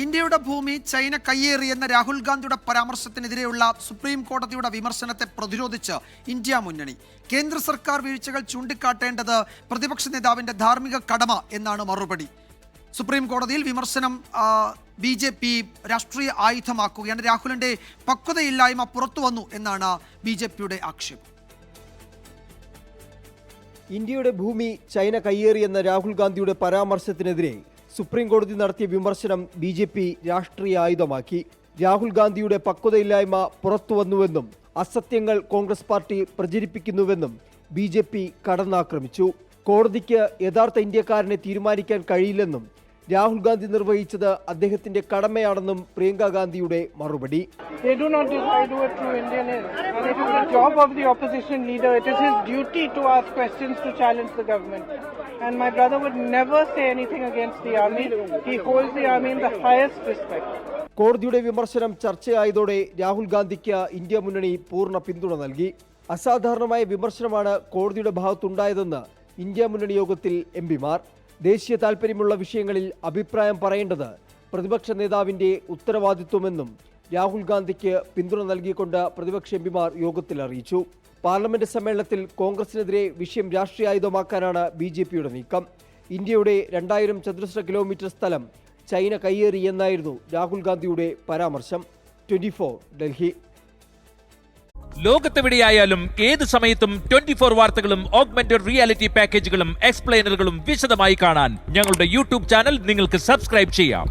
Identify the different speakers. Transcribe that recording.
Speaker 1: ഇന്ത്യയുടെ ഭൂമി ചൈന കയ്യേറി എന്ന രാഹുൽ ഗാന്ധിയുടെ പരാമർശത്തിനെതിരെയുള്ള സുപ്രീം കോടതിയുടെ വിമർശനത്തെ പ്രതിരോധിച്ച് ഇന്ത്യ മുന്നണി. കേന്ദ്ര സർക്കാർ വീഴ്ചകൾ ചൂണ്ടിക്കാട്ടേണ്ടത് പ്രതിപക്ഷ നേതാവിന്റെ ധാർമ്മിക കടമ എന്നാണ് മറുപടി. സുപ്രീം കോടതിയിൽ വിമർശനം ബി ജെ പി രാഷ്ട്രീയ ആയുധമാക്കുകയാണ്. രാഹുലിന്റെ പക്വതയില്ലായ്മ പുറത്തു വന്നു എന്നാണ് ബി ജെ പിയുടെ ആക്ഷേപം.
Speaker 2: ഇന്ത്യയുടെ ഭൂമി ചൈന കയ്യേറിയെന്ന രാഹുൽ ഗാന്ധിയുടെ പരാമർശത്തിനെതിരെ സുപ്രീം കോടതി നടത്തിയ വിമർശനം ബി ജെ പി രാഷ്ട്രീയ ആയുധമാക്കി. രാഹുൽ ഗാന്ധിയുടെ പക്വതയില്ലായ്മ പുറത്തുവന്നുവെന്നും അസത്യങ്ങൾ കോൺഗ്രസ് പാർട്ടി പ്രചരിപ്പിക്കുന്നുവെന്നും ബി ജെ പി കടന്നാക്രമിച്ചു. കോടതിക്ക് യഥാർത്ഥ ഇന്ത്യക്കാരനെ തീരുമാനിക്കാൻ കഴിയില്ലെന്നും രാഹുൽ ഗാന്ധി നിർവഹിച്ചത് അദ്ദേഹത്തിന്റെ കടമയാണെന്നും പ്രിയങ്ക ഗാന്ധിയുടെ മറുപടി.
Speaker 3: And my brother would never say anything against the army. He holds the army in the highest respect.
Speaker 2: കോടതിയുടെ വിമർശനം ചർച്ചയായതോടെ രാഹുൽ ഗാന്ധിക്ക് ഇന്ത്യ മുന്നണി പൂർണ പിന്തുണ നൽകി അസാധാരണമായ വിമർശനമാണ് കോടതിയുടെ ഭാഗത്തുണ്ടായതെന്ന് ഇന്ത്യ മുന്നണി യോഗത്തിൽ എം പിമാർ ദേശീയ താൽപ്പര്യമുള്ള വിഷയങ്ങളിൽ അഭിപ്രായം പറയേണ്ടത് പ്രതിപക്ഷ നേതാവിന്റെ ഉത്തരവാദിത്വമെന്നും രാഹുൽ ഗാന്ധിക്ക് പിന്തുണ നൽകിക്കൊണ്ട് പ്രതിപക്ഷ എം യോഗത്തിൽ അറിയിച്ചു പാർലമെന്റ് സമ്മേളനത്തിൽ കോൺഗ്രസിനെതിരെ വിഷയം രാഷ്ട്രീയായുധമാക്കാനാണ് ബി ജെ പിയുടെ നീക്കം. ഇന്ത്യയുടെ രണ്ടായിരം ചതുരശ്ര കിലോമീറ്റർ സ്ഥലം ചൈന കയ്യേറി എന്നായിരുന്നു രാഹുൽ ഗാന്ധിയുടെ പരാമർശം. ട്വന്റി ഡൽഹി.
Speaker 4: ലോകത്തെവിടെയായാലും ഏത് സമയത്തും ട്വന്റി ഫോർ വാർത്തകളും ഓഗ്മെന്റഡ് റിയാലിറ്റി പാക്കേജുകളും എക്സ്പ്ലെയിനറുകളും വിശദമായി കാണാൻ ഞങ്ങളുടെ യൂട്യൂബ് ചാനൽ നിങ്ങൾക്ക് സബ്സ്ക്രൈബ് ചെയ്യാം.